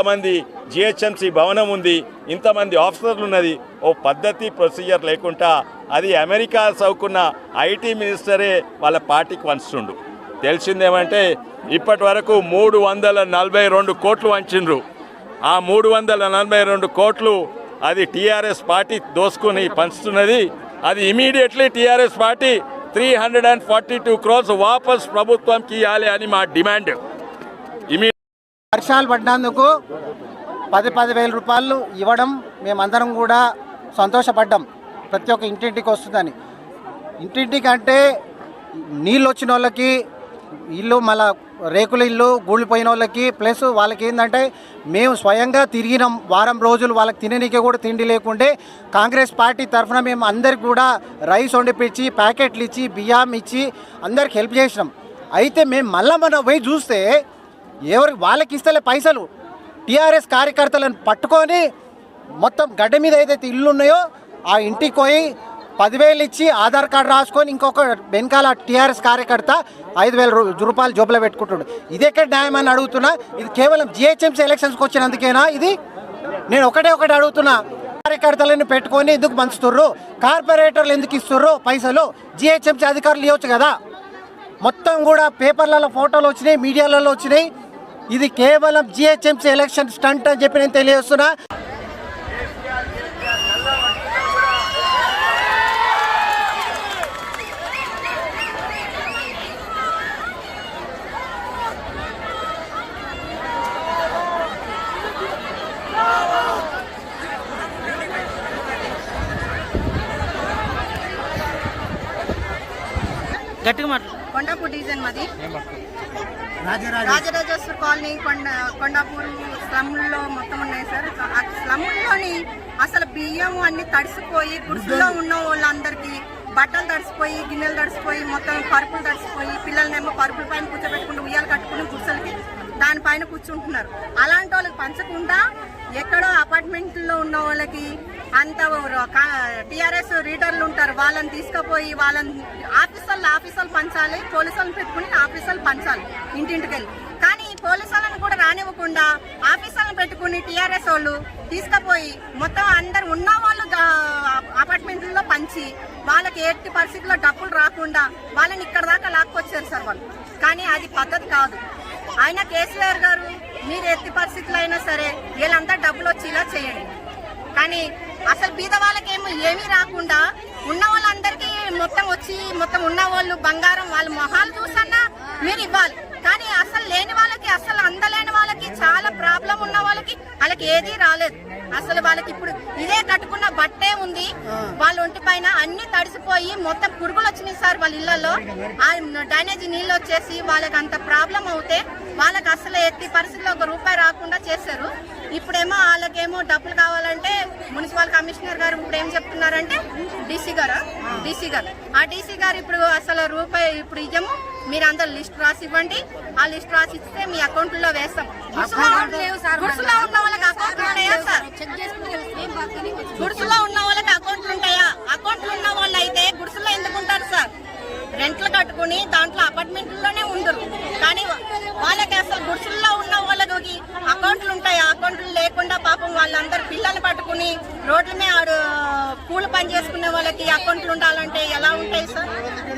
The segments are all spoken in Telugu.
ఇంతమంది జిహెచ్ఎంసి భవనం ఉంది ఇంతమంది ఆఫీసర్లు ఉన్నది ఓ పద్ధతి ప్రొసీజర్ లేకుండా అది అమెరికా చదువుకున్న ఐటీ మినిస్టరే వాళ్ళ పార్టీకి వంచుతుండు. తెలిసిందేమంటే ఇప్పటి వరకు మూడు వందల నలభై రెండు కోట్లు వంచిండ్రు. ఆ మూడు వందల నలభై రెండు కోట్లు అది టీఆర్ఎస్ పార్టీ దోసుకుని పంచుతున్నది. అది immediately TRS party three hundred and forty two crores వాపస్ ప్రభుత్వంకి ఇవ్వాలి అని మా డిమాండ్. వర్షాలు పడినందుకు పది పది వేల రూపాయలు ఇవ్వడం మేమందరం కూడా సంతోషపడ్డాం. ప్రతి ఒక్క ఇంటింటికి వస్తుందని. ఇంటింటికి అంటే నీళ్ళు వచ్చిన వాళ్ళకి ఇల్లు మళ్ళా రేకుల ఇల్లు గూళ్ళిపోయిన వాళ్ళకి ప్లస్ వాళ్ళకి ఏంటంటే మేము స్వయంగా తిరిగిన. వారం రోజులు వాళ్ళకి తిననీకి కూడా తిండి లేకుంటే కాంగ్రెస్ పార్టీ తరఫున మేము అందరికి కూడా రైస్ వండిపించి ప్యాకెట్లు ఇచ్చి బియ్యం ఇచ్చి అందరికి హెల్ప్ చేసినాం. అయితే మేము మళ్ళీ మనం పోయి చూస్తే ఎవరికి వాళ్ళకి ఇస్తలే పైసలు. టీఆర్ఎస్ కార్యకర్తలను పట్టుకొని మొత్తం గడ్డ మీద ఏదైతే ఇల్లు ఉన్నాయో ఆ ఇంటికి పోయి పదివేలు ఇచ్చి ఆధార్ కార్డు రాసుకొని ఇంకొక వెనకాల టీఆర్ఎస్ కార్యకర్త ఐదు వేల రూపాయలు జోబులో పెట్టుకుంటాడు. ఇది ఎక్కడ న్యాయం అని అడుగుతున్నా? ఇది కేవలం జిహెచ్ఎంసీ ఎలక్షన్స్కి వచ్చినందుకేనా ఇది? నేను ఒకటే ఒకటి అడుగుతున్నా. కార్యకర్తలను పెట్టుకొని ఎందుకు పంచుతుర్రు? కార్పొరేటర్లు ఎందుకు ఇస్తుర్రు పైసలు? జిహెచ్ఎంసీ అధికారులు ఇవ్వచ్చు కదా? మొత్తం కూడా పేపర్లలో ఫోటోలు వచ్చినాయి మీడియాలలో వచ్చినాయి. ఇది కేవలం జిహెచ్ఎంసీ ఎలక్షన్ స్టంట్ అని చెప్పి నేను తెలియజేస్తున్నా. గట్టిగా మాట్లాడు కొండాపూర్ డివిజన్ మాది. రాజరాజేశ్వర కాలనీ కొండ కొండాపూర్ స్లమ్లో మొత్తం ఉన్నాయి సార్. ఆ స్లమ్లోని అసలు బియ్యం అన్ని తడిసిపోయి గుడిసెలో ఉన్న వాళ్ళందరికీ బట్టలు తడిసిపోయి గిన్నెలు తడిసిపోయి మొత్తం పరుపులు తడిసిపోయి పిల్లలనేమో పరుపుల పైన కూర్చోబెట్టుకుంటూ ఉయ్యాలు దానిపైన కూర్చుంటున్నారు. అలాంటి వాళ్ళకి పంచకుండా ఎక్కడో అపార్ట్మెంట్లో ఉన్న వాళ్ళకి అంత టీఆర్ఎస్ రీడర్లు ఉంటారు. వాళ్ళని తీసుకుపోయి వాళ్ళని ఆఫీసర్లు ఆఫీసర్లు పంచాలి పోలీసులను పెట్టుకుని ఆఫీసర్లు పంచాలి ఇంటింటికి వెళ్ళి కానీ పోలీసులను కూడా రానివ్వకుండా ఆఫీసర్లను పెట్టుకుని టీఆర్ఎస్ వాళ్ళు తీసుకుపోయి మొత్తం అందరు ఉన్న వాళ్ళు అపార్ట్మెంట్లో పంచి వాళ్ళకి ఎట్టి పరిస్థితుల్లో డబ్బులు రాకుండా వాళ్ళని ఇక్కడ దాకా లాక్కొచ్చారు సార్ వాళ్ళు. కానీ అది పద్ధతి కాదు. ఆయన కేసీఆర్ గారు మీరు ఎత్తి పరిస్థితులు అయినా సరే వీళ్ళంతా డబ్బులు వచ్చేలా చేయండి. కానీ అసలు బీద వాళ్ళకేమో ఏమీ రాకుండా ఉన్న వాళ్ళందరికీ మొత్తం వచ్చి మొత్తం ఉన్న వాళ్ళు బంగారం వాళ్ళ మొహాలు చూసన్నా మీరు ఇవ్వాలి. కానీ అసలు లేని వాళ్ళకి అసలు అందలేని వాళ్ళకి వాళ్ళకి ఏదీ రాలేదు. అసలు వాళ్ళకి ఇప్పుడు ఇదే కట్టుకున్న బట్టే ఉంది. వాళ్ళ ఒంటి పైన అన్ని తడిసిపోయి మొత్తం పురుగులు వచ్చినాయి సార్ వాళ్ళ ఇళ్ళలో. ఆ డ్రైనేజీ నీళ్ళు వచ్చేసి వాళ్ళకి అంత ప్రాబ్లం అవుతే వాళ్ళకి అసలు ఎట్టి పరిస్థితుల్లో ఒక రూపాయి రాకుండా చేశారు. ఇప్పుడేమో వాళ్ళకేమో డబ్బులు కావాలంటే మున్సిపల్ కమిషనర్ గారు ఇప్పుడు ఏం చెప్తున్నారంటే డీసీ గారు? డీసీ గారు. ఆ డీసీ గారు ఇప్పుడు అసలు రూపాయి ఇప్పుడు ఇయ్యము. మీరు అందరు లిస్ట్ రాసి ఇవ్వండి ఆ లిస్ట్ రాసి ఇస్తే మీ అకౌంట్లో వేస్తాం. ఉన్న వాళ్ళకి గుడుసులో ఉన్న వాళ్ళకి అకౌంట్లు ఉంటాయా? అకౌంట్లు ఉన్న వాళ్ళు అయితే గుడుసులో ఎందుకు ఉంటారు సార్? రెంట్లు కట్టుకుని దాంట్లో అపార్ట్మెంట్లోనే ఉండరు. కానీ వాళ్ళకి అసలు గుడుసుల్లో ఉన్న వాళ్ళకి అకౌంట్లు ఉంటాయి? అకౌంట్లు లేకుండా పాపం వాళ్ళందరూ పిల్లల్ని పట్టుకుని రోడ్ల మీద ఆడు కూలి పని చేసుకునే వాళ్ళకి అకౌంట్లు ఉండాలంటే ఎలా ఉంటాయి సార్?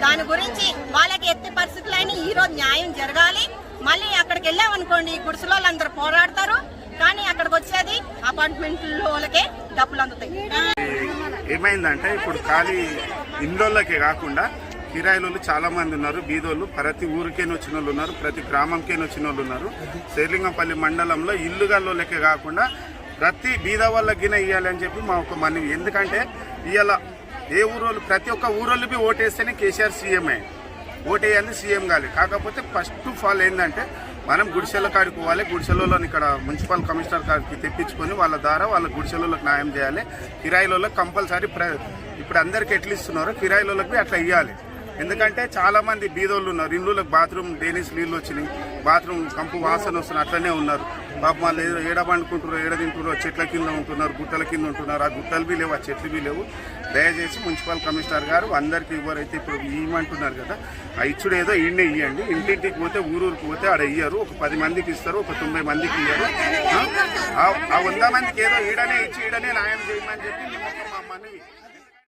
దాని గురించి వాళ్ళకి ఎత్తి పరిస్థితులు అయినా ఈరోజు న్యాయం జరగాలి. మళ్ళీ అక్కడికి వెళ్ళామనుకోండి గుడిసెలో వాళ్ళందరూ పోరాడతారు. కానీ అక్కడికి వచ్చేది అపార్ట్మెంట్లో వాళ్ళకే డబ్బులు అందుతాయి. ఏమైందంటే ఇప్పుడు ఖాళీ ఇండోళ్ళకే కాకుండా కిరాయిలు చాలా మంది ఉన్నారు బీదోళ్ళు. ప్రతి ఊరికేని వచ్చిన వాళ్ళు ఉన్నారు ప్రతి గ్రామంకేని వచ్చిన వాళ్ళు ఉన్నారు. శేర్లింగంపల్లి మండలంలో ఇల్లు గల్లోళ్ళకే కాకుండా ప్రతి బీద వాళ్ళకినే గిన ఇవ్వాలి అని చెప్పి మా ఒక మనవి. ఎందుకంటే ఇవాళ ఏ ఊరోళ్ళు ప్రతి ఒక్క ఊరోళ్ళకి ఓటేస్తేనే కేసీఆర్ సీఎంఏ ఓటేయాలి సీఎం కాలి. కాకపోతే ఫస్ట్ ఆఫ్ ఆల్ ఏంటంటే మనం గుడిసెల కాడికి పోవాలి. గుడిసెలలో ఇక్కడ మున్సిపల్ కమిషనర్ కాడికి తెప్పించుకొని వాళ్ళ ద్వారా వాళ్ళ గుడిసెలలోకి న్యాయం చేయాలి. కిరాయిలలో కంపల్సరీ ప్ర ఇప్పుడు అందరికి ఎట్లా ఇస్తున్నారో? కిరాయిలలోకి అట్లా ఇవ్వాలి ఎందుకంటే చాలామంది బీదోళ్ళు ఉన్నారు. ఇళ్ళకి బాత్రూమ్ డైనిస్ నీళ్ళు వచ్చినాయి. బాత్రూమ్ కంపు వాసన వస్తున్న అట్లనే ఉన్నారు. పాప వాళ్ళు ఏదో ఏడ పండుకుంటున్నారు ఏడ తింటున్నారు చెట్ల కింద ఉంటున్నారు గుట్టల కింద ఉంటున్నారు. ఆ గుట్టలు బి లేవు ఆ చెట్లు బి లేవు. దయచేసి మున్సిపల్ కమిషనర్ గారు అందరికీ ఎవరైతే ఇప్పుడు ఇవ్వమంటున్నారు కదా ఆ ఇచ్చుడు ఏదో ఇండి ఇవ్వండి ఇంటింటికి పోతే ఊరూరికి పోతే ఆడ ఇయ్యరు. ఒక పది మందికి ఇస్తారు ఒక తొంభై మందికి ఇయ్యరు. ఆ? వంద మందికి ఏదో ఈడనే ఇచ్చి ఈడనే న్యాయం చేయమని చెప్పి మేము మా మనవి